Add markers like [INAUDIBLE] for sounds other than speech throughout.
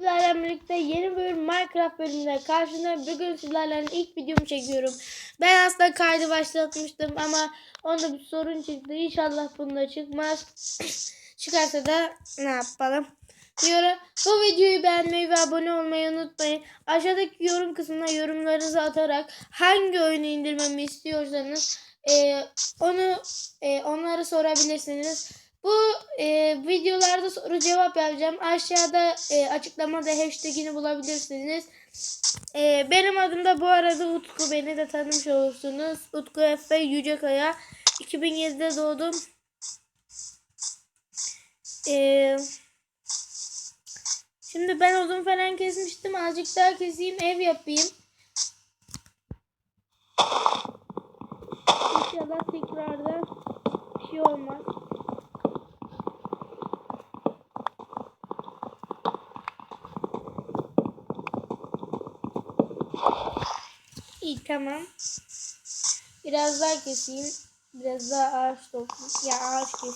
Sizlerle birlikte yeni bir Minecraft bölümünde karşınızda bugün sizlerle ilk videomu çekiyorum. Ben aslında kaydı başlatmıştım ama onda bir sorun çıktı. İnşallah bunda çıkmaz. [CLEARS THROAT] Çıkarsa da ne yapalım? Diyorum. Bu videoyu beğenmeyi ve abone olmayı unutmayın. Aşağıdaki yorum kısmına yorumlarınızı atarak hangi oyunu indirmemi istiyorsanız e, onu e, onları sorabilirsiniz. Bu e, videolarda soru cevap yapacağım. Aşağıda e, açıklamada hashtagini bulabilirsiniz. E, benim adım da bu arada Utku. Beni de tanımış olursunuz. Utku Efe Yücekaya. 2007'de doğdum. E, şimdi ben odun falan kesmiştim. Azıcık daha keseyim. Ev yapayım. İnşallah tekrardan bir şey olmaz. İyi tamam. Biraz daha keseyim. Biraz daha ağaç toplayayım. Ya ağaç kes.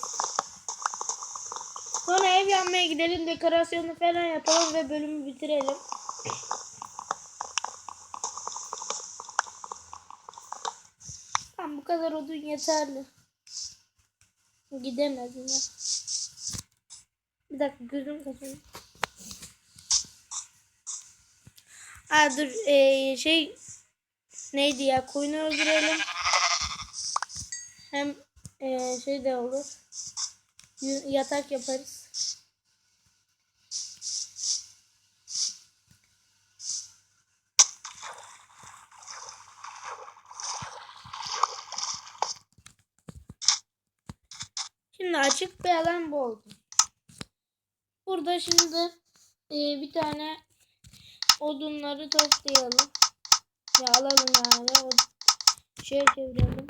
Sonra ev yanmaya gidelim. Dekorasyonu falan yapalım ve bölümü bitirelim. Tamam bu kadar odun yeterli. Gidemez yine. Bir dakika gözüm kaçıyor. Aa dur ee, şey neydi ya koyunu öldürelim. Hem ee, şey de olur. Yatak yaparız. Şimdi açık bir alan bu oldu. Burada şimdi ee, bir tane odunları toplayalım. Ya alalım yani. O şey çevirelim.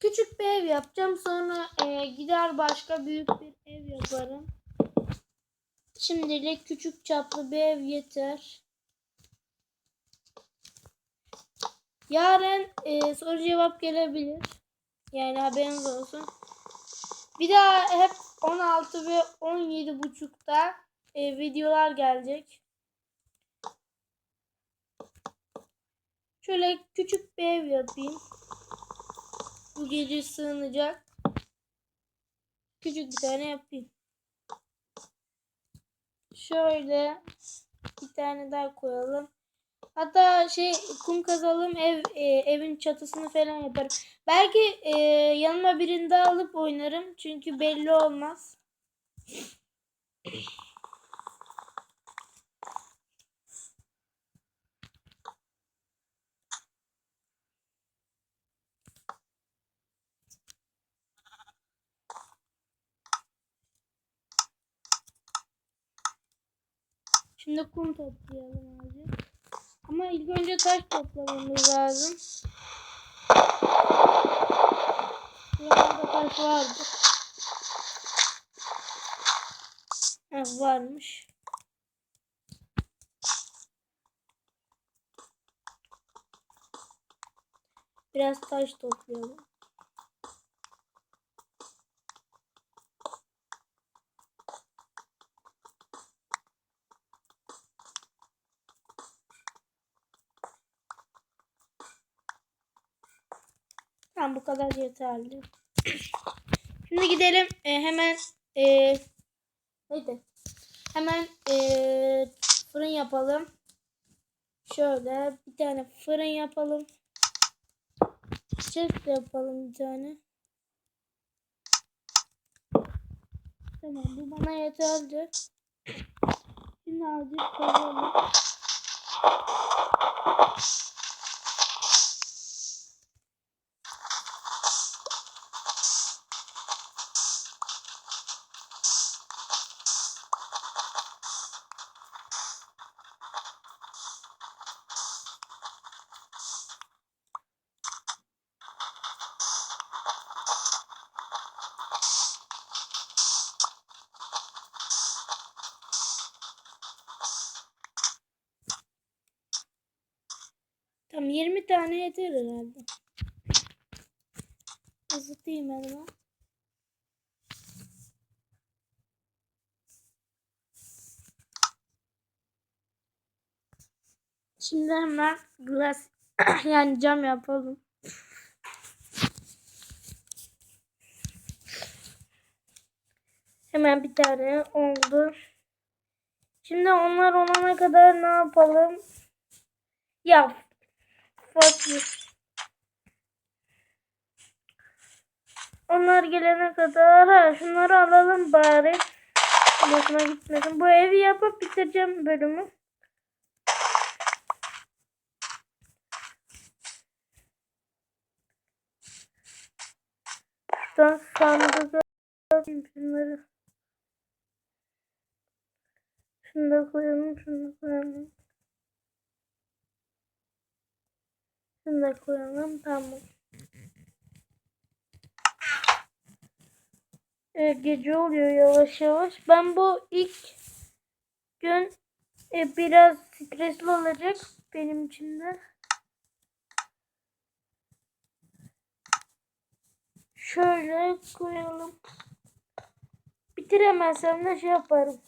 Küçük bir ev yapacağım. Sonra e, gider başka büyük bir ev yaparım. Şimdilik küçük çaplı bir ev yeter. Yarın e, soru cevap gelebilir. Yani haberiniz olsun. Bir daha hep 16 ve 17 buçukta e, videolar gelecek. Şöyle küçük bir ev yapayım. Bu gece sığınacak. Küçük bir tane yapayım. Şöyle bir tane daha koyalım. Hatta şey kum kazalım ev e, evin çatısını falan yaparım. Belki e, yanıma birini daha alıp oynarım. Çünkü belli olmaz. Şimdi kum toplayalım azıcık. Ama ilk önce taş toplamamız lazım. Burada taş vardı. Ha, varmış. Biraz taş toplayalım. Tamam bu kadar yeterli. [CLEARS THROAT] Şimdi gidelim e, hemen e, neydi? Hemen e, fırın yapalım. Şöyle bir tane fırın yapalım. De yapalım bir tane. Tamam bu bana yeterli. Şimdi azıcık kazalım. Tam 20 tane yeter herhalde. Azıtayım ben ama. Şimdi hemen glass [CLEARS THROAT] yani cam yapalım. Hemen bir tane oldu. Şimdi onlar olana kadar ne yapalım? Ya fakir. Onlar gelene kadar ha şunları alalım bari. Boşuna gitmesin. Bu evi yapıp bitireceğim bölümü. Şuradan sandığı şunları. Şunu da koyalım, şunu da koyalım. Şunu da koyalım, tamam. Evet, gece oluyor yavaş yavaş. Ben bu ilk gün e, biraz stresli olacak benim için de. Şöyle koyalım. Bitiremezsem de şey yaparım.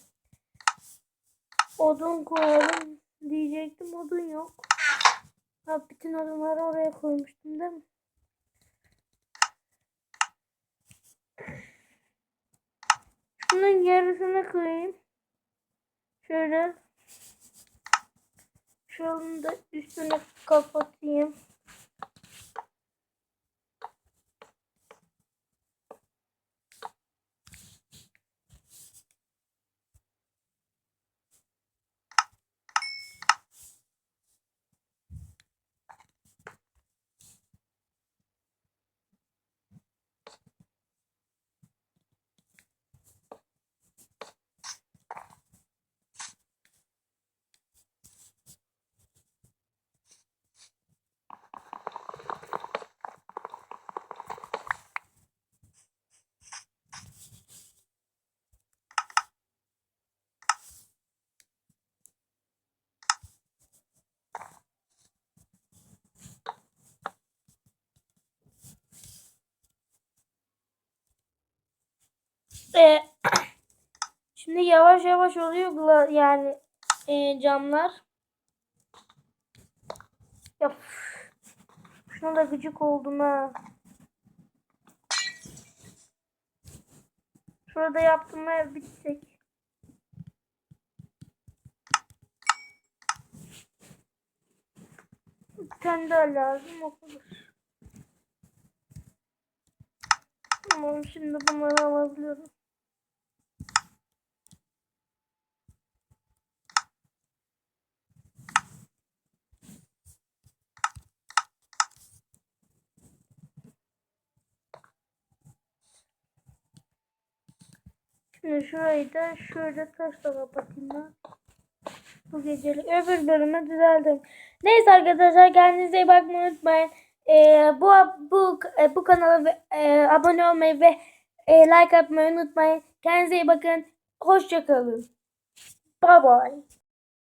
Odun koyalım diyecektim. Odun yok. Ha, bütün odunları oraya koymuştum değil mi? Şunun yarısını koyayım. Şöyle. Şunu da üstüne kapatayım. Ee, [CLEARS THROAT] şimdi yavaş yavaş oluyor yani e, camlar. Ya üf, şuna da gıcık oldum ha. Şurada bitecek. Bir tane daha lazım o kadar. Tamam şimdi bunları alabiliyorum. Şimdi şurayı da şöyle taşla kapatayım ben. Bu gecelik öbür bölüme düzeldim. Neyse arkadaşlar kendinize iyi bakmayı unutmayın. Ee, bu bu e, bu kanala ve- e, abone olmayı ve e, like atmayı unutmayın. Kendinize iyi bakın. Hoşçakalın. Bye bye.